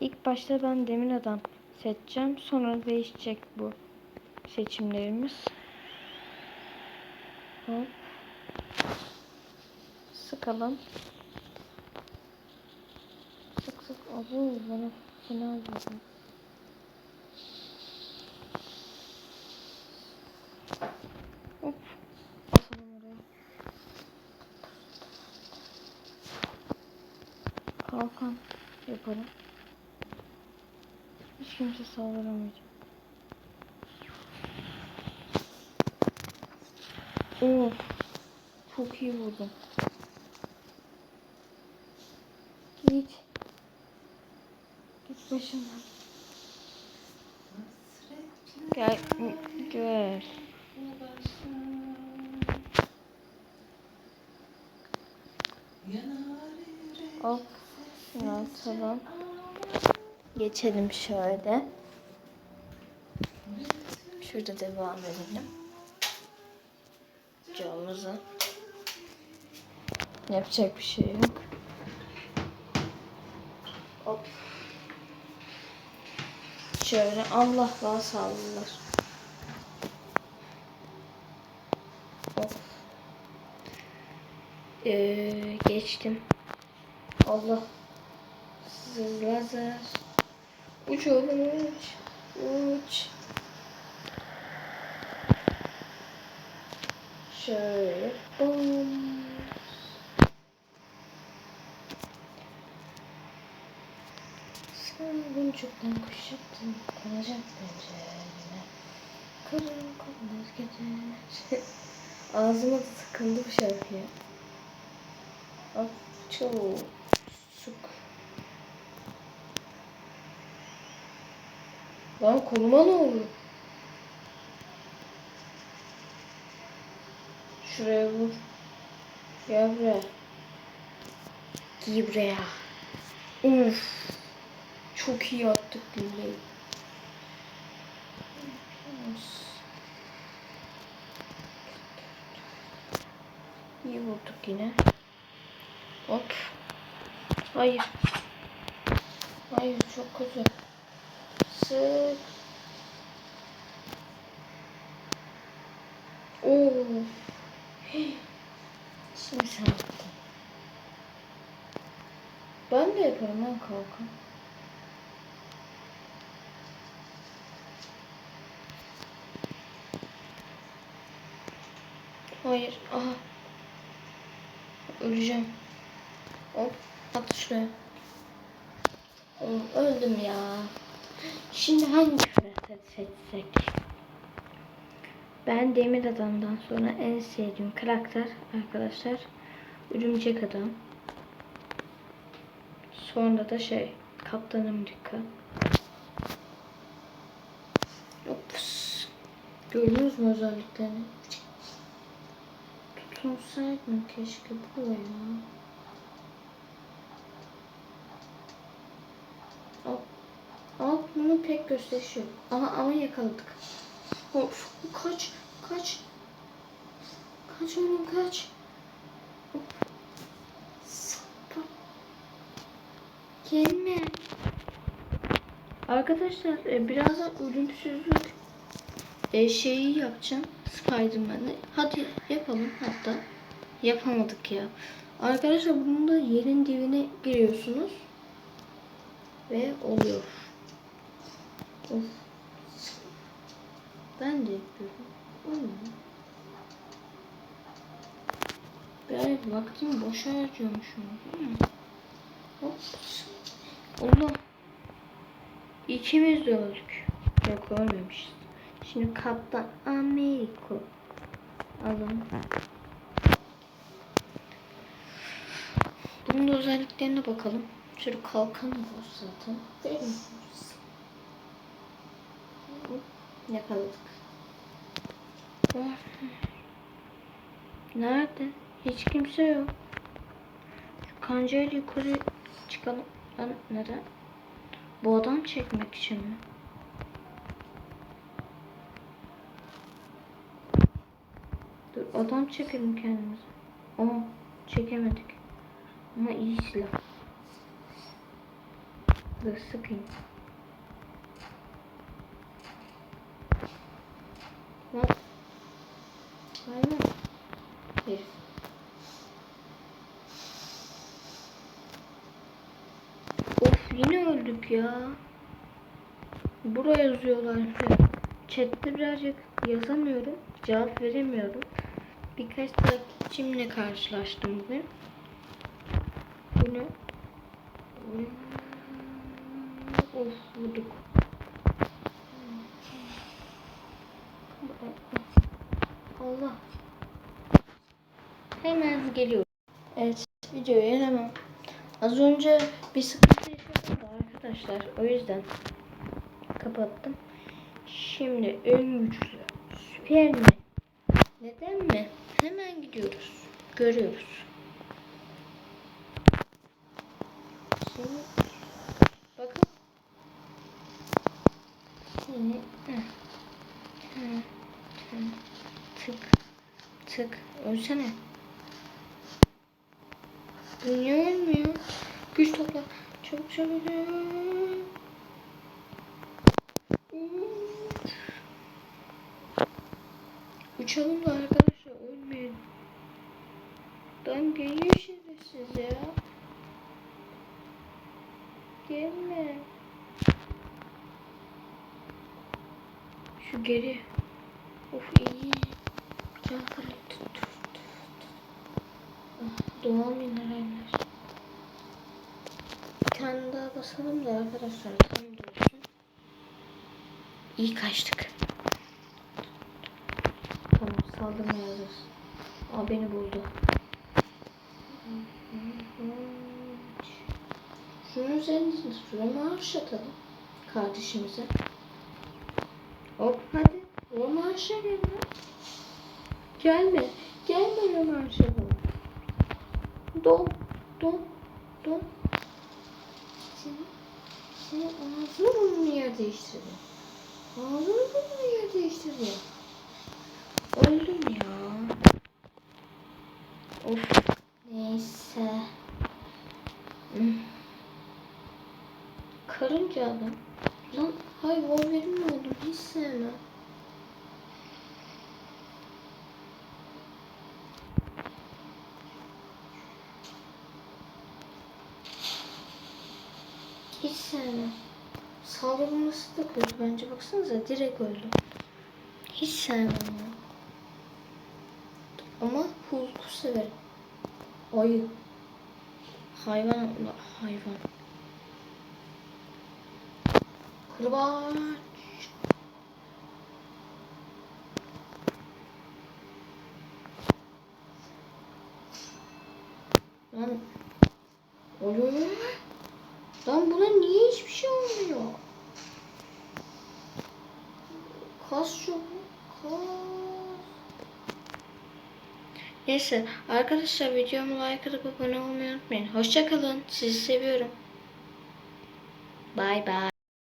İlk başta ben demir adam seçeceğim. Sonra değişecek bu seçimlerimiz. Hop. Sıkalım. Sık sık. Abo bana fena vurdu. Hop. Basalım oraya. Kalkan yapalım. Hiç kimse saldıramayacak. Of. Çok iyi vurdum. Git. Git başımdan. Gel. Gel. Hop. Şunu atalım. Geçelim şöyle. Şurada devam edelim. Camımızı. Yapacak bir şey yok. Hop. Şöyle Allah. Hop. Ee, geçtim. Allah. Sız lazer. Uç oğlum uç. Uç. Şöyle. Bum. Sen boncuktan kuş yaptın. Konacak pencerene. Kırın konmaz gece. Ağzıma da tıkıldı bu şarkıya. Çok Lan koluma ne oldu? Şuraya vur. Gel buraya. Gel buraya. Uf. Çok iyi attık billahi. İyi vurduk yine. Hop. Hayır. Hayır çok kötü. Sık. Oo. Şimdi sen yaptın. Ben de yaparım lan kalkan. Hayır. Aha. Öleceğim. Hop. At şuraya. Oğlum, öldüm ya. Şimdi hangi karakter seçsek? Ben Demir Adam'dan sonra en sevdiğim karakter arkadaşlar Örümcek Adam. Sonra da şey Kaptan Amerika. Ops. Gördünüz mü özelliklerini? Tutunsaydım keşke bu ya. Bunu pek gösterişi yok. Ama, ama yakaladık. Of kaç kaç. Kaç oğlum kaç. Sappa. Gelme. Arkadaşlar e, birazdan ölümsüzlük e, şeyi yapacağım. Spiderman'i. Hadi yapalım hatta. Yapamadık ya. Arkadaşlar bunun da yerin dibine giriyorsunuz. Ve oluyor. Of. Ben de yapıyorum. Ben vaktimi boşa harcıyormuşum. Hop. Allah. İkimiz de öldük. Yok ölmemişiz. Şimdi Kaptan Amerika. Alalım. Bunun da özelliklerine bakalım. Şöyle kalkanı var zaten. Değil mi? Yakaladık. Nerede? Hiç kimse yok. Şu kancayla yukarı çıkalım. Lan neden? Bu adam çekmek için mi? Dur adam çekelim kendimize. Ama çekemedik. Ama iyi silah. Dur sıkayım. Lan. Aynen. Bir. Of yine öldük ya. Buraya yazıyorlar. Chat'te birazcık yazamıyorum. Cevap veremiyorum. Birkaç takipçimle karşılaştım bugün. Bu ne? Of vurduk. Allah. Hemen geliyor. Evet videoya hemen. Az önce bir sıkıntı yaşadım da arkadaşlar. O yüzden kapattım. Şimdi en güçlü süper mi? Neden mi? Hemen gidiyoruz. Görüyoruz. Tık ölsene. Niye ölmüyor? Güç topla. Çabuk çabuk. Uçalım da arkadaşlar ölmeyelim. Ben geliyor şerefsiz ya. Gelme. Şu geri. Of iyi. Ah, Doğal mineraller. Bir tane daha basalım da arkadaşlar tam dursun. İyi kaçtık. Tamam saldırmaya hazırız. Aa beni buldu. Şunun üzerine Roma atalım kardeşimize. Hop hadi. Roma gelme. Gelme. Gelme Roma bana. Don. Don. Don. Seni, seni ağzını burnunu yer değiştirdi. Ağzını burnunu yer değiştirdi. Öldüm ya. Of. Neyse. Hmm. Karınca adam. Lan hay Wolverine mi oldum? Hiç sevmem. Hiç sevmem. Saldırması da kötü bence. Baksanıza direkt öldü. Hiç sevmem ya. Ama Hulk'u severim. Ayı. Hayvan. Hayvan. Kırbaç. Lan. Oluyor. Lan buna niye hiçbir şey olmuyor? Kas çok. Kas. Neyse arkadaşlar videomu like atıp abone olmayı unutmayın. Hoşçakalın. Sizi seviyorum. Bye bye.